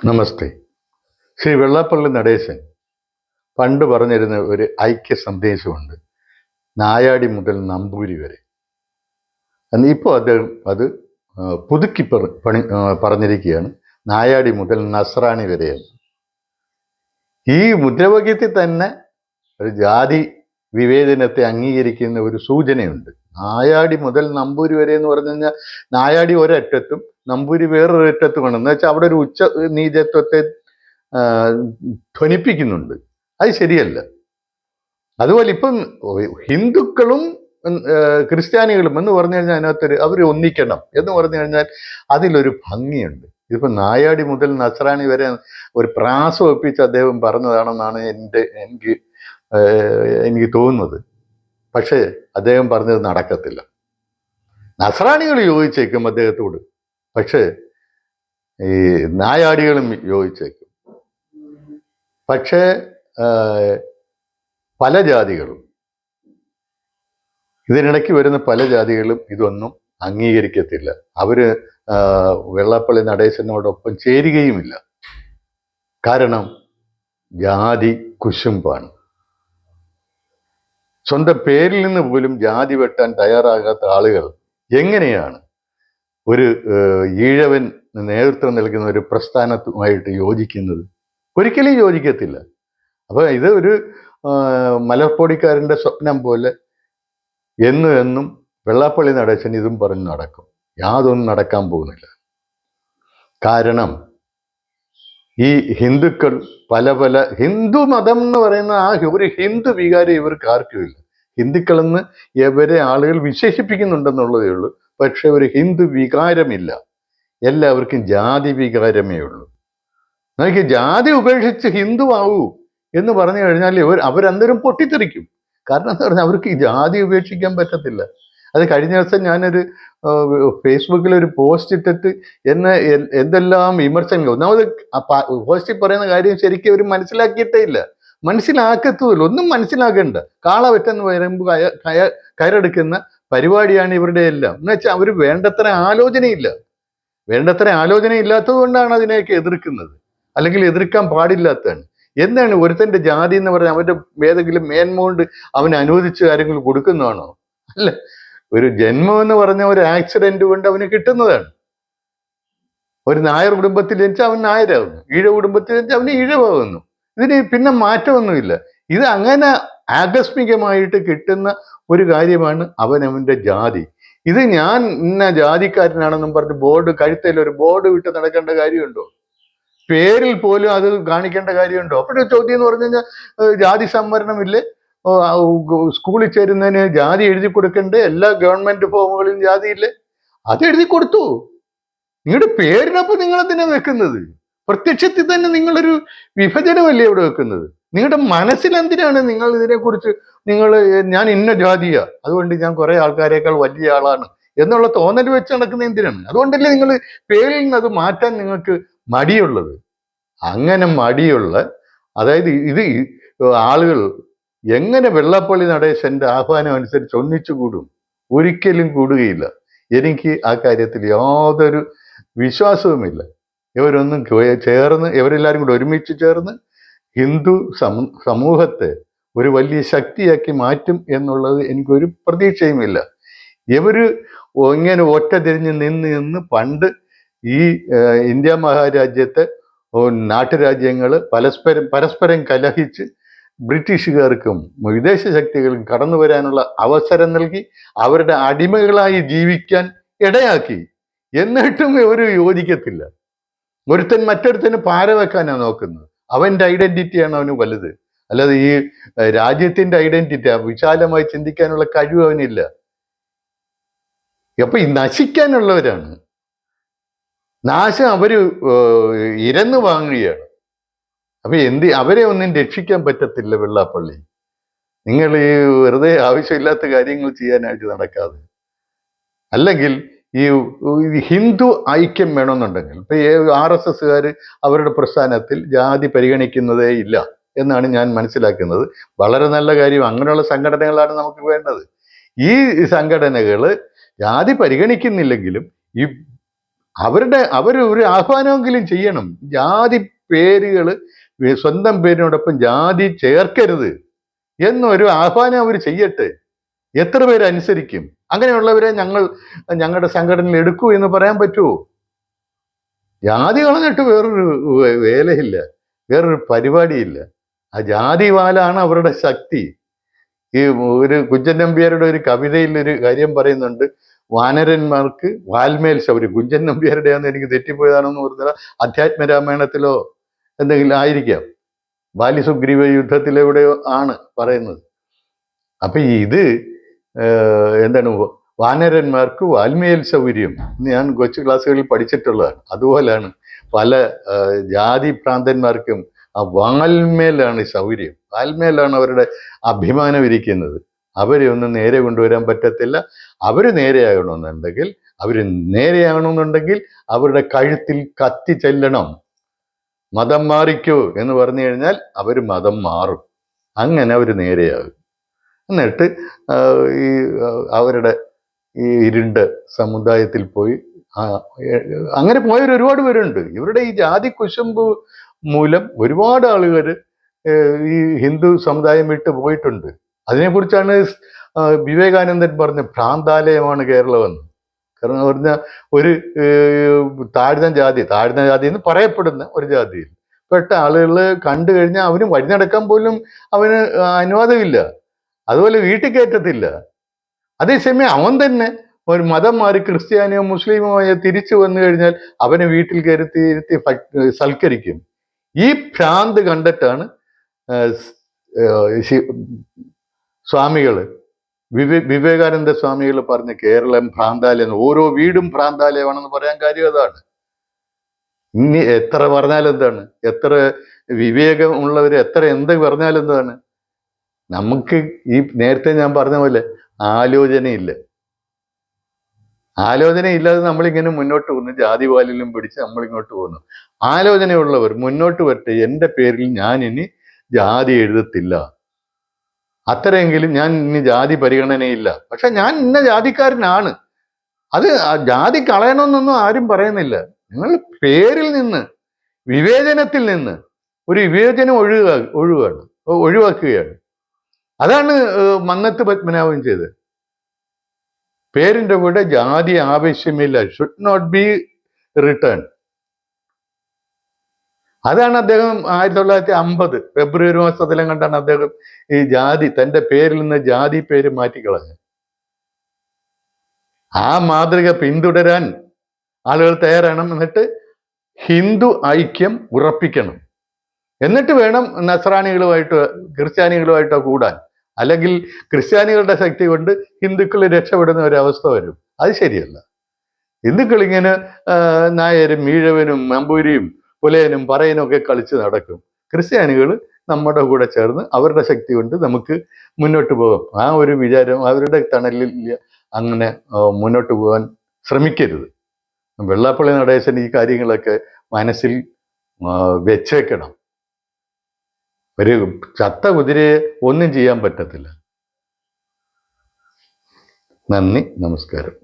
നമസ്തേ. ശ്രീ വെള്ളാപ്പള്ളി നടേശൻ പണ്ട് പറഞ്ഞിരുന്ന ഒരു ഐക്യ സന്ദേശമുണ്ട്. നായാടി മുതൽ നമ്പൂരി വരെ. ഇപ്പോൾ അദ്ദേഹം അത് പുതുക്കി പണി പറഞ്ഞിരിക്കുകയാണ്. നായാടി മുതൽ നസ്രാണി വരെയെന്ന് ഈ മുദ്രാവാക്യത്തിൽ തന്നെ ഒരു ജാതി വിവേചനത്തെ അംഗീകരിക്കുന്ന ഒരു സൂചനയുണ്ട്. നായാടി മുതൽ നമ്പൂരി വരെ എന്ന് പറഞ്ഞു കഴിഞ്ഞാൽ നായാടി ഒരറ്റത്തും നമ്പൂരി വേറൊരറ്റത്തുമാണ് എന്ന് വെച്ചാൽ അവിടെ ഒരു ഉച്ച നീചത്വത്തെ ധ്വനിപ്പിക്കുന്നുണ്ട്. അത് ശരിയല്ല. അതുപോലെ ഇപ്പം ഹിന്ദുക്കളും ക്രിസ്ത്യാനികളും എന്ന് പറഞ്ഞു കഴിഞ്ഞാൽ അതിനകത്തൊരു അവർ ഒന്നിക്കണം എന്ന് പറഞ്ഞു കഴിഞ്ഞാൽ അതിലൊരു ഭംഗിയുണ്ട്. ഇതിപ്പോൾ നായാടി മുതൽ നസ്രാണി വരെ ഒരു പ്രാസം ഒപ്പിച്ച് അദ്ദേഹം പറഞ്ഞതാണെന്നാണ് എന്റെ എനിക്ക് എനിക്ക് തോന്നുന്നത്. പക്ഷേ അദ്ദേഹം പറഞ്ഞത് നടക്കത്തില്ല. നസ്രാണികൾ യോജിച്ചേക്കും അദ്ദേഹത്തോട്. പക്ഷേ ഈ നായാടികളും യോജിച്ചേക്കും. പക്ഷേ പല ജാതികളും ഇതിനിടയ്ക്ക് വരുന്ന പല ജാതികളും ഇതൊന്നും അംഗീകരിക്കത്തില്ല. വെള്ളപ്പള്ളി വെള്ളാപ്പള്ളി നടേശനോടൊപ്പം ചേരുകയുമില്ല. കാരണം ജാതി കുശുമ്പാണ്. സ്വന്തം പേരിൽ നിന്ന് പോലും ജാതി വെട്ടാൻ തയ്യാറാകാത്ത ആളുകൾ എങ്ങനെയാണ്? ഒരു ഈഴവൻ നേതൃത്വം നൽകുന്ന ഒരു പ്രസ്ഥാനത്തുമായിട്ട് യോജിക്കുന്നത്? ഒരിക്കലും യോജിക്കത്തില്ല. അപ്പോൾ ഇത് ഒരു മലപ്പൊടിക്കാരന്റെ സ്വപ്നം പോലെ എന്നും എന്നും വെള്ളാപ്പള്ളി നടേശൻ ഇതും പറഞ്ഞ് നടക്കും. യാതൊന്നും നടക്കാൻ പോകുന്നില്ല. കാരണം ഈ ഹിന്ദുക്കൾ പല പല ഹിന്ദു മതം എന്ന് പറയുന്ന ആ ഒരു ഹിന്ദു വികാരം ഇവർക്ക് ആർക്കുമില്ല ഹിന്ദുക്കളെന്ന് ഇവരെ ആളുകൾ വിശേഷിപ്പിക്കുന്നുണ്ടെന്നുള്ളതേ ഉള്ളൂ. പക്ഷെ ഒരു ഹിന്ദു വികാരമില്ല. എല്ലാവർക്കും ജാതി വികാരമേ ഉള്ളൂ. നമുക്ക് ജാതി ഉപേക്ഷിച്ച് ഹിന്ദു ആവൂ എന്ന് പറഞ്ഞു കഴിഞ്ഞാൽ ഇവർ അവരന്തരം പൊട്ടിത്തെറിക്കും. കാരണം എന്താ പറഞ്ഞാൽ അവർക്ക് ജാതി ഉപേക്ഷിക്കാൻ പറ്റത്തില്ല. അത് കഴിഞ്ഞ ദിവസം ഞാനൊരു ഫേസ്ബുക്കിൽ ഒരു പോസ്റ്റ് ഇട്ടിട്ട് എന്നെ എന്തെല്ലാം വിമർശനങ്ങൾ ഒന്നാമത് പോസ്റ്റിൽ പറയുന്ന കാര്യം ശരിക്കും അവർ മനസ്സിലാക്കിയിട്ടേ ഇല്ല. മനസ്സിലാക്കത്തുമില്ല ഒന്നും മനസ്സിലാക്കണ്ട. കാള വെറ്റെന്ന് പറയുമ്പോൾ കയ കയ കയറെടുക്കുന്ന പരിപാടിയാണ് ഇവരുടെ എല്ലാം. എന്ന് വെച്ചാൽ അവർ വേണ്ടത്ര ആലോചനയില്ല. വേണ്ടത്ര ആലോചന കൊണ്ടാണ് അതിനെയൊക്കെ എതിർക്കുന്നത്. അല്ലെങ്കിൽ എതിർക്കാൻ പാടില്ലാത്തതാണ്. എന്താണ് ഒരുത്തന്റെ ജാതി എന്ന് പറഞ്ഞാൽ അവന്റെ ഏതെങ്കിലും മേന്മ കൊണ്ട് അവന് അനുവദിച്ച് കാര്യങ്ങൾ കൊടുക്കുന്നതാണോ? അല്ല ഒരു ജന്മം എന്ന് പറഞ്ഞ ഒരു ആക്സിഡന്റ് കൊണ്ട് അവന് കിട്ടുന്നതാണ്. ഒരു നായർ കുടുംബത്തിൽ ജനിച്ചാൽ അവൻ നായരാകുന്നു. ഈഴ കുടുംബത്തിൽ ജനിച്ചാൽ അവന് ഈഴവാകുന്നു. ഇതിന് പിന്നെ മാറ്റമൊന്നുമില്ല. ഇത് അങ്ങനെ ആകസ്മികമായിട്ട് കിട്ടുന്ന ഒരു കാര്യമാണ് അവൻ അവന്റെ ജാതി. ഇത് ഞാൻ ഇന്ന ജാതിക്കാരനാണെന്നും പറഞ്ഞ് ബോർഡ് കഴുത്തയിൽ ഒരു ബോർഡ് വിട്ട് നടക്കേണ്ട കാര്യമുണ്ടോ? പേരിൽ പോലും അത് കാണിക്കേണ്ട കാര്യമുണ്ടോ? അപ്പോഴൊരു ചോദ്യം എന്ന് പറഞ്ഞു കഴിഞ്ഞാൽ ജാതി സംവരണമില്ലേ? സ്കൂളിൽ ചേരുന്നതിന് ജാതി എഴുതി കൊടുക്കണ്ടേ? എല്ലാ ഗവൺമെന്റ് ഫോമുകളിലും ജാതി ജാതിയില്ലേ? അത് എഴുതി കൊടുത്തു. നിങ്ങളുടെ പേരിനൊപ്പം നിങ്ങൾ എന്തിനാ വെക്കുന്നത്? പ്രത്യക്ഷത്തിൽ തന്നെ നിങ്ങളൊരു വിഭജനമല്ലേ ഇവിടെ വെക്കുന്നത്? നിങ്ങളുടെ മനസ്സിൽ എന്തിനാണ് നിങ്ങൾ ഇതിനെക്കുറിച്ച് നിങ്ങൾ ഞാൻ ഇന്ന ജാതിയാ അതുകൊണ്ട് ഞാൻ കുറെ ആൾക്കാരെക്കാൾ വലിയ ആളാണ് എന്നുള്ള തോന്നൽ വെച്ച് നടക്കുന്ന എന്തിനാണ്? അതുകൊണ്ടല്ലേ നിങ്ങൾ പേരിൽ നിന്ന് അത് മാറ്റാൻ നിങ്ങൾക്ക് മടിയുള്ളത്. അങ്ങനെ മടിയുള്ള അതായത് ഇത് ആളുകൾ എങ്ങനെ വെള്ളപ്പള്ളി നടേശന്റെ ആഹ്വാനം അനുസരിച്ച് ഒന്നിച്ചു കൂടും? ഒരിക്കലും കൂടുകയില്ല. എനിക്ക് ആ കാര്യത്തിൽ യാതൊരു വിശ്വാസവുമില്ല. ഇവരൊന്നും ചേർന്ന് ഇവരെല്ലാവരും കൂടി ഒരുമിച്ച് ചേർന്ന് ഹിന്ദു സമൂ- സമൂഹത്തെ ഒരു വലിയ ശക്തിയാക്കി മാറ്റും എന്നുള്ളത് എനിക്കൊരു പ്രതീക്ഷയുമില്ല. ഇവർ ഇങ്ങനെ ഒറ്റ തിരിഞ്ഞ് നിന്ന് നിന്ന് പണ്ട് ഈ ഇന്ത്യ മഹാരാജ്യത്തെ നാട്ടുരാജ്യങ്ങൾ പരസ്പരം പരസ്പരം കലഹിച്ച് ബ്രിട്ടീഷുകാർക്കും വിദേശ ശക്തികൾക്കും കടന്നു വരാനുള്ള അവസരം നൽകി അവരുടെ അടിമകളായി ജീവിക്കാൻ ഇടയാക്കി. എന്നിട്ടും ഇവർ യോജിക്കത്തില്ല. ഒരുത്തൻ മറ്റൊരുത്തന് പാര വെക്കാനാണ് നോക്കുന്നത്. അവന്റെ ഐഡന്റിറ്റിയാണ് അവന് വലുത്. അല്ലാതെ ഈ രാജ്യത്തിന്റെ ഐഡന്റിറ്റി വിശാലമായി ചിന്തിക്കാനുള്ള കഴിവ് അവനില്ല. അപ്പൊ ഈ നശിക്കാനുള്ളവരാണ്. നാശം അവർ ഇരന്നു വാങ്ങുകയാണ്. അപ്പൊ എന്ത് അവരെ ഒന്നും രക്ഷിക്കാൻ പറ്റത്തില്ല വെള്ളാപ്പള്ളി. നിങ്ങൾ ഈ വെറുതെ ആവശ്യമില്ലാത്ത കാര്യങ്ങൾ ചെയ്യാനായിട്ട് നടക്കാതെ. അല്ലെങ്കിൽ ഈ ഹിന്ദു ഐക്യം വേണമെന്നുണ്ടെങ്കിൽ ഇപ്പൊ ആർ എസ് എസ്സുകാർ അവരുടെ പ്രസ്ഥാനത്തിൽ ജാതി പരിഗണിക്കുന്നതേ ഇല്ല എന്നാണ് ഞാൻ മനസ്സിലാക്കുന്നത്. വളരെ നല്ല കാര്യം അങ്ങനെയുള്ള സംഘടനകളാണ് നമുക്ക് വേണ്ടത്. ഈ സംഘടനകൾ ജാതി പരിഗണിക്കുന്നില്ലെങ്കിലും ഈ അവരുടെ അവർ ഒരു ആഹ്വാനമെങ്കിലും ചെയ്യണം. ജാതി പേരുകൾ സ്വന്തം പേരിനോടൊപ്പം ജാതി ചേർക്കരുത് എന്നൊരു ആഹ്വാനം അവർ ചെയ്യട്ടെ. എത്ര പേര് അനുസരിക്കും? അങ്ങനെയുള്ളവരെ ഞങ്ങൾ ഞങ്ങളുടെ സംഘടനയിൽ എടുക്കൂ എന്ന് പറയാൻ പറ്റുമോ ജാതി കളഞ്ഞിട്ട് വേറൊരു വേലയില്ല. വേറൊരു പരിപാടിയില്ല. ആ ജാതി വാലാണ് അവരുടെ ശക്തി. ഈ ഒരു കുഞ്ചൻ നമ്പ്യാരുടെ ഒരു കവിതയിൽ ഒരു കാര്യം പറയുന്നുണ്ട്. വാനരന്മാർക്ക് വാൽമേൽ ശൗര്യം. കുഞ്ചൻ നമ്പ്യാരുടെ ആണെന്ന് എനിക്ക് തെറ്റിപ്പോയതാണെന്ന് പറഞ്ഞാൽ അധ്യാത്മ രാമായണത്തിലോ എന്തെങ്കിലും ആയിരിക്കാം. ബാലിസുഗ്രീവ യുദ്ധത്തിലെവിടെയോ ആണ് പറയുന്നത്? അപ്പൊ ഇത് എന്താണ് വാനരന്മാർക്ക് വാൽമേൽ സൗകര്യം. ഞാൻ കൊച്ചു ക്ലാസ്സുകളിൽ പഠിച്ചിട്ടുള്ളതാണ്. അതുപോലെയാണ് പല ജാതി പ്രാന്തന്മാർക്കും ആ വാൽമേലാണ് സൗകര്യം. വാൽമേലാണ് അവരുടെ അഭിമാനം ഇരിക്കുന്നത്. അവരെ ഒന്നും നേരെ കൊണ്ടുവരാൻ പറ്റത്തില്ല. അവർ നേരെയാകണമെന്നുണ്ടെങ്കിൽ അവർ നേരെയാകണമെന്നുണ്ടെങ്കിൽ അവരുടെ കഴുത്തിൽ കത്തി ചെല്ലണം. മതം മാറിക്കോ എന്ന് പറഞ്ഞു കഴിഞ്ഞാൽ അവർ മതം മാറും. അങ്ങനെ അവർ നേരെയാകും. എന്നിട്ട് ഈ അവരുടെ ഈ ഇരുണ്ട സമുദായത്തിൽ പോയി അങ്ങനെ പോയവർ ഒരുപാട് പേരുണ്ട്. ഇവരുടെ ഈ ജാതി കുശുമ്പ് മൂലം ഒരുപാട് ആളുകൾ ഈ ഹിന്ദു സമുദായം വിട്ട് പോയിട്ടുണ്ട്. അതിനെക്കുറിച്ചാണ് വിവേകാനന്ദൻ പറഞ്ഞ ഭ്രാന്താലയമാണ് കേരളമെന്ന്. കാരണം എന്ന് പറഞ്ഞാൽ ഒരു താഴ്ന്ന ജാതി താഴ്ന്ന ജാതി എന്ന് പറയപ്പെടുന്ന ഒരു ജാതിയിൽ. പെട്ട ആളുകൾ കണ്ടു കഴിഞ്ഞാൽ അവന് വഴി നടക്കാൻ പോലും അവന് അനുവാദമില്ല. അതുപോലെ വീട്ടിൽ കയറ്റത്തില്ല. അതേസമയം അവൻ തന്നെ ഒരു മതം മാറി ക്രിസ്ത്യാനിയോ മുസ്ലിമോ തിരിച്ചു വന്നു കഴിഞ്ഞാൽ അവനെ വീട്ടിൽ കയറ്റി ഇരുത്തി സൽക്കരിക്കും. ഈ ഭ്രാന്ത് കണ്ടിട്ടാണ് ആ, സ്- ആ, ശി- സ്വാമികൾ വിവേ വിവേകാനന്ദ സ്വാമികൾ പറഞ്ഞ കേരളം ഭ്രാന്താലയം ഓരോ വീടും ഭ്രാന്താലയമാണെന്ന് പറയാൻ കാര്യം അതാണ്. ഇനി എത്ര പറഞ്ഞാൽ എന്താണ്? എത്ര വിവേകം ഉള്ളവർ എത്ര എന്ത് പറഞ്ഞാൽ എന്താണ്? നമുക്ക് ഈ നേരത്തെ ഞാൻ പറഞ്ഞ പോലെ ആലോചനയില്ല. ആലോചന ഇല്ലാതെ നമ്മളിങ്ങനെ മുന്നോട്ട് പോകുന്നു ജാതി പാലിലും പിടിച്ച് നമ്മളിങ്ങോട്ട് പോകുന്നു. ആലോചനയുള്ളവർ മുന്നോട്ട് വരട്ടെ എന്റെ പേരിൽ ഞാൻ ഇനി ജാതി എഴുതത്തില്ല. അത്രയെങ്കിലും ഞാൻ ഇനി ജാതി പരിഗണനയില്ല. പക്ഷെ ഞാൻ ഇന്ന ജാതിക്കാരനാണ്. അത് ജാതി കളയണമെന്നൊന്നും ആരും പറയുന്നില്ല. നിങ്ങൾ പേരിൽ നിന്ന് വിവേചനത്തിൽ നിന്ന് ഒരു വിവേചനം ഒഴുക ഒഴുകാണ് ഒഴിവാക്കുകയാണ്. അതാണ് മന്നത്ത് പത്മനാഭൻ ചെയ്തത്. പേരിന്റെ കൂടെ ജാതി ആവശ്യമില്ല. ഷുഡ് നോട്ട് ബി റിട്ടേൺ അതാണ് അദ്ദേഹം ആയിരത്തി തൊള്ളായിരത്തി അമ്പത് ഫെബ്രുവരി മാസത്തിലും കണ്ടാണ് അദ്ദേഹം ഈ ജാതി തന്റെ പേരിൽ നിന്ന് ജാതി പേര് മാറ്റിക്കളഞ്ഞത്. ആ മാതൃക പിന്തുടരാൻ ആളുകൾ തയ്യാറാണ് എന്നിട്ട് ഹിന്ദു ഐക്യം ഉറപ്പിക്കണം. എന്നിട്ട് വേണം നസ്രാണികളുമായിട്ട് ക്രിസ്ത്യാനികളുമായിട്ടോ കൂടാൻ. അല്ലെങ്കിൽ ക്രിസ്ത്യാനികളുടെ ശക്തി കൊണ്ട് ഹിന്ദുക്കൾ രക്ഷപ്പെടുന്ന ഒരവസ്ഥ വരും. അത് ശരിയല്ല. ഹിന്ദുക്കൾ ഇങ്ങനെ നായരും മീഴവനും നമ്പൂരിയും പുലയനും പറയനും ഒക്കെ കളിച്ച് നടക്കും. ക്രിസ്ത്യാനികൾ നമ്മുടെ കൂടെ ചേർന്ന് അവരുടെ ശക്തി കൊണ്ട് നമുക്ക് മുന്നോട്ട് പോകാം. ആ ഒരു വിചാരം അവരുടെ തണലിൽ അങ്ങനെ മുന്നോട്ട് പോകാൻ ശ്രമിക്കരുത്. വെള്ളാപ്പള്ളി നടേശൻ ഈ കാര്യങ്ങളൊക്കെ മനസ്സിൽ വെച്ചേക്കണം. ഒരു ചത്ത കുതിരയെ ഒന്നും ചെയ്യാൻ പറ്റത്തില്ല. നന്ദി നമസ്കാരം.